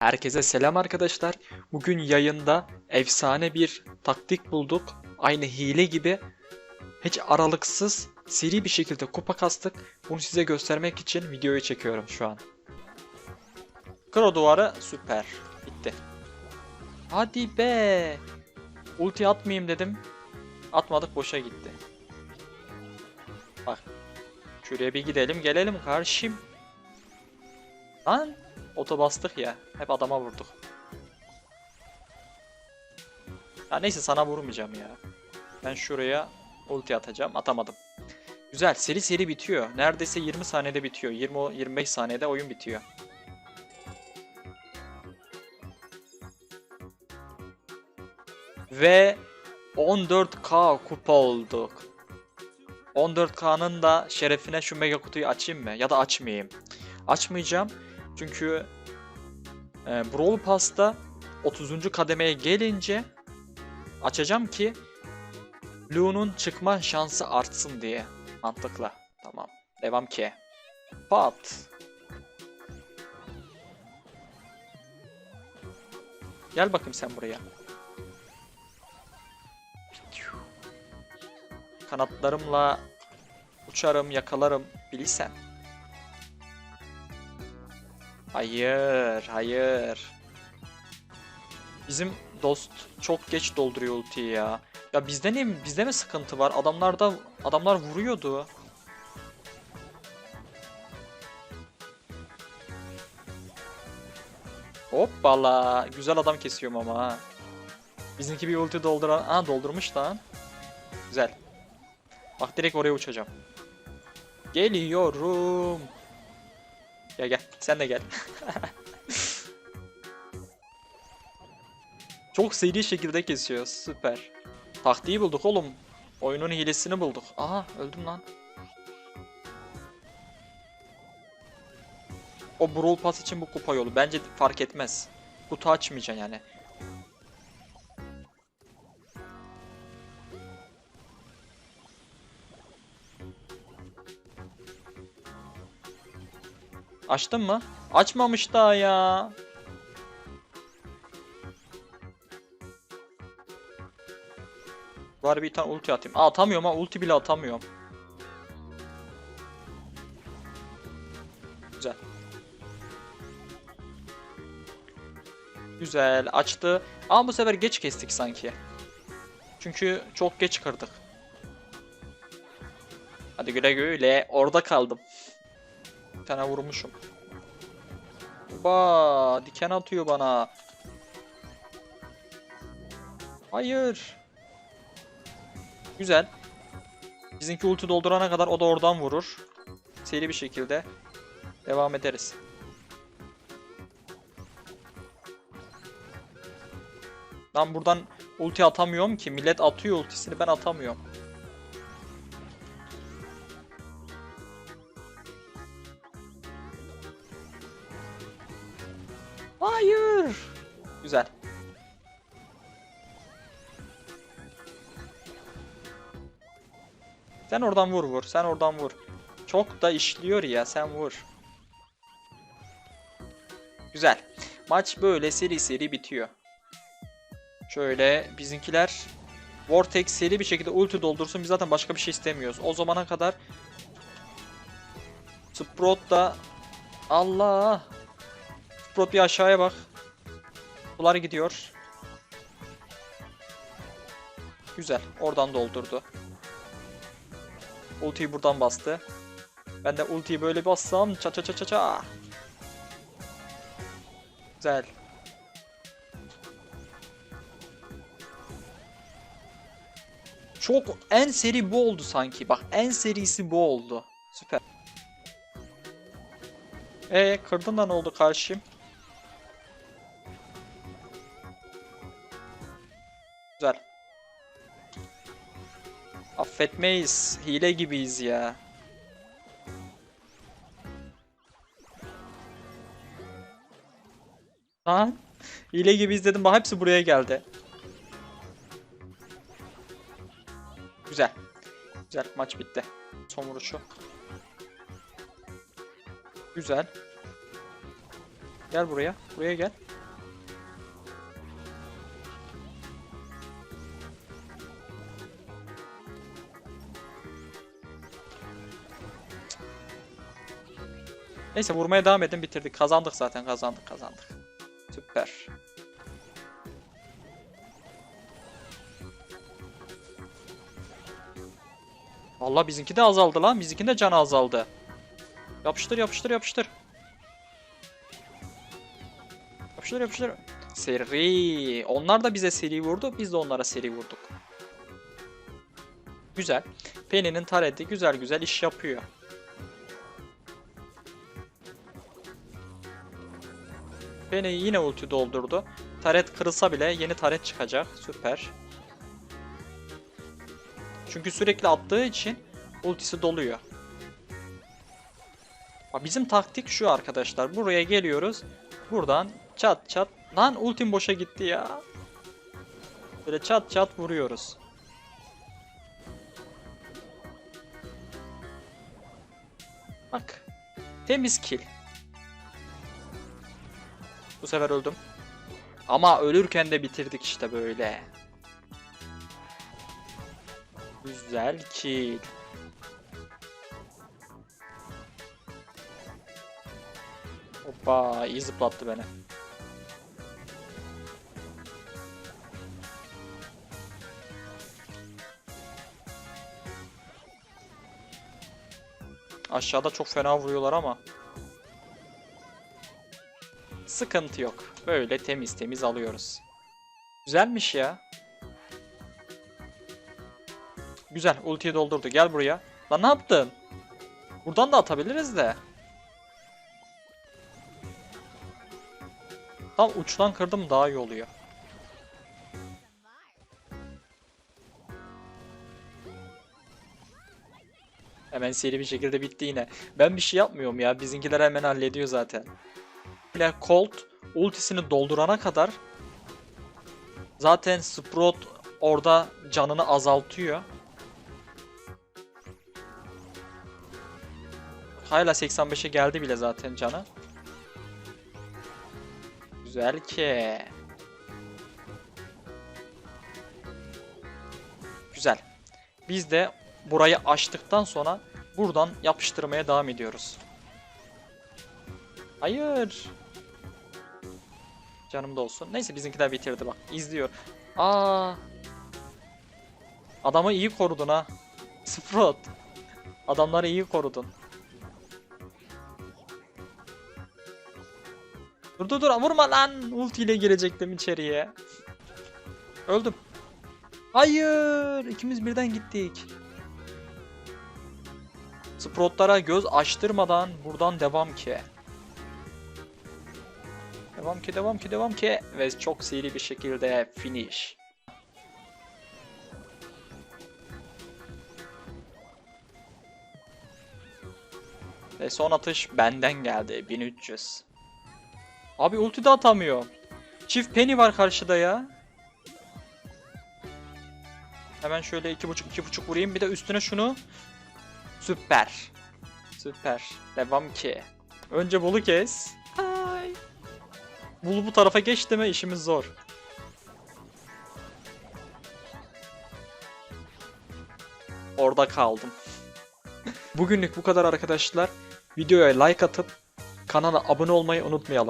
Herkese selam arkadaşlar. Bugün yayında efsane bir taktik bulduk. Aynı hile gibi hiç aralıksız seri bir şekilde kupa kastık. Bunu size göstermek için videoyu çekiyorum şu an. Kro duvarı süper. Bitti. Hadi be. Ulti atmayayım dedim. Atmadık boşa gitti. Bak. Şuraya bir gidelim gelelim karşım. Lan Oto bastık ya. Hep adama vurduk. Ya neyse sana vurmayacağım ya. Ben şuraya ulti atacağım. Atamadım. Güzel. Seri seri bitiyor. Neredeyse 20 saniyede bitiyor. 20-25 saniyede oyun bitiyor. Ve 14k kupa olduk. 14k'nın da şerefine şu mega kutuyu açayım mı? Ya da açmayayım. Açmayacağım. Çünkü e, Brawl Pass'ta 30. kademeye gelince açacağım ki Lu'nun çıkma şansı artsın diye. Mantıklı. Tamam. Devam ki. Pat. Gel bakayım sen buraya. Kanatlarımla uçarım, yakalarım bilsem. Hayır, hayır. Bizim dost çok geç dolduruyor ultiyi ya. Ya bizde ne bizde mi sıkıntı var? Adamlarda adamlar vuruyordu. Hoppala. Güzel adam kesiyorum ama ha. Bizimki bir ulti dolduran... Aa doldurmuş lan. Güzel. Bak direkt oraya uçacağım. Geliyorum. Gel gel. Sen de gel. Çok seri şekilde kesiyor. Süper. Taktiği bulduk oğlum. Oyunun hilesini bulduk. Aha öldüm lan. O Brawl Pass için bu kupa yolu. Bence fark etmez. Kutu açmayacaksın yani. Açtın mı? Açmamış daha ya. Var bir tane ulti atayım. Aa, atamıyorum ha ulti bile atamıyorum. Güzel. Güzel açtı. Ama bu sefer geç kestik sanki. Çünkü çok geç kırdık. Hadi güle güle. Orada kaldım. Tane vurmuşum. Ba diken atıyor bana. Hayır. Güzel. Bizimki ulti doldurana kadar o da oradan vurur. Seri bir şekilde devam ederiz. Ben buradan ulti atamıyorum ki. Millet atıyor ultisini ben atamıyorum. Hayır. Güzel. Sen oradan vur vur. Sen oradan vur. Çok da işliyor ya. Sen vur. Güzel. Maç böyle seri seri bitiyor. Şöyle bizimkiler Vortex seri bir şekilde ulti doldursun. Biz zaten başka bir şey istemiyoruz. O zamana kadar Sprout da Allah Sprout bir aşağıya bak. Bunlar gidiyor. Güzel. Oradan doldurdu. Ultiyi buradan bastı. Ben de ultiyi böyle bassam ça ça ça ça ça. Güzel. Çok en seri bu oldu sanki. Bak en serisi bu oldu. Süper. E kırdın da ne oldu karşım? Güzel. Affetmeyiz. Hile gibiyiz ya. Lan. Hile gibiyiz dedim. Bak hepsi buraya geldi. Güzel. Güzel. Maç bitti. Son vuruşu. Güzel. Gel buraya. Buraya gel. Neyse vurmaya devam edin bitirdik. Kazandık zaten kazandık kazandık. Süper. Vallahi bizimki de azaldı lan. Bizimki de canı azaldı. Yapıştır yapıştır yapıştır. Yapıştır yapıştır. Seri. Onlar da bize seri vurdu. Biz de onlara seri vurduk. Güzel. Penny'nin tareti güzel güzel iş yapıyor. Penny yine ulti doldurdu. Taret kırılsa bile yeni taret çıkacak. Süper. Çünkü sürekli attığı için ultisi doluyor. Bizim taktik şu arkadaşlar. Buraya geliyoruz. Buradan çat çat. Lan ultim boşa gitti ya. Böyle çat çat vuruyoruz. Bak. Temiz kill. Bu sefer öldüm. Ama ölürken de bitirdik işte böyle. Güzel kill. Hoppa iyi zıplattı beni. Aşağıda çok fena vuruyorlar ama. Sıkıntı yok. Böyle temiz temiz alıyoruz. Güzelmiş ya. Güzel. Ultiyi doldurdu. Gel buraya. Lan ne yaptın? Buradan da atabiliriz de. Tam uçtan kırdım daha iyi oluyor. Hemen seri bir şekilde bitti yine. Ben bir şey yapmıyorum ya. Bizimkiler hemen hallediyor zaten. Bile Colt ultisini doldurana kadar zaten Sprout orada canını azaltıyor. Hala 85'e geldi bile zaten canı. Güzel ki. Güzel. Biz de burayı açtıktan sonra buradan yapıştırmaya devam ediyoruz. Hayır. Canım da olsun. Neyse bizimkiler bitirdi bak. İzliyor. Aa. Adamı iyi korudun ha. Sprout. Adamları iyi korudun. Dur dur dur vurma lan. Ulti ile girecektim içeriye. Öldüm. Hayır. ikimiz birden gittik. Sproutlara göz açtırmadan buradan devam ki. Devam ki devam ki devam ki ve çok seri bir şekilde finish. Ve son atış benden geldi 1300. Abi ulti de atamıyor. Çift penny var karşıda ya. Hemen şöyle iki buçuk iki buçuk vurayım bir de üstüne şunu. Süper. Süper. Devam ki. Önce bulu kes. Bul bu tarafa geçti mi işimiz zor. Orada kaldım. Bugünlük bu kadar arkadaşlar. Videoya like atıp kanala abone olmayı unutmayalım.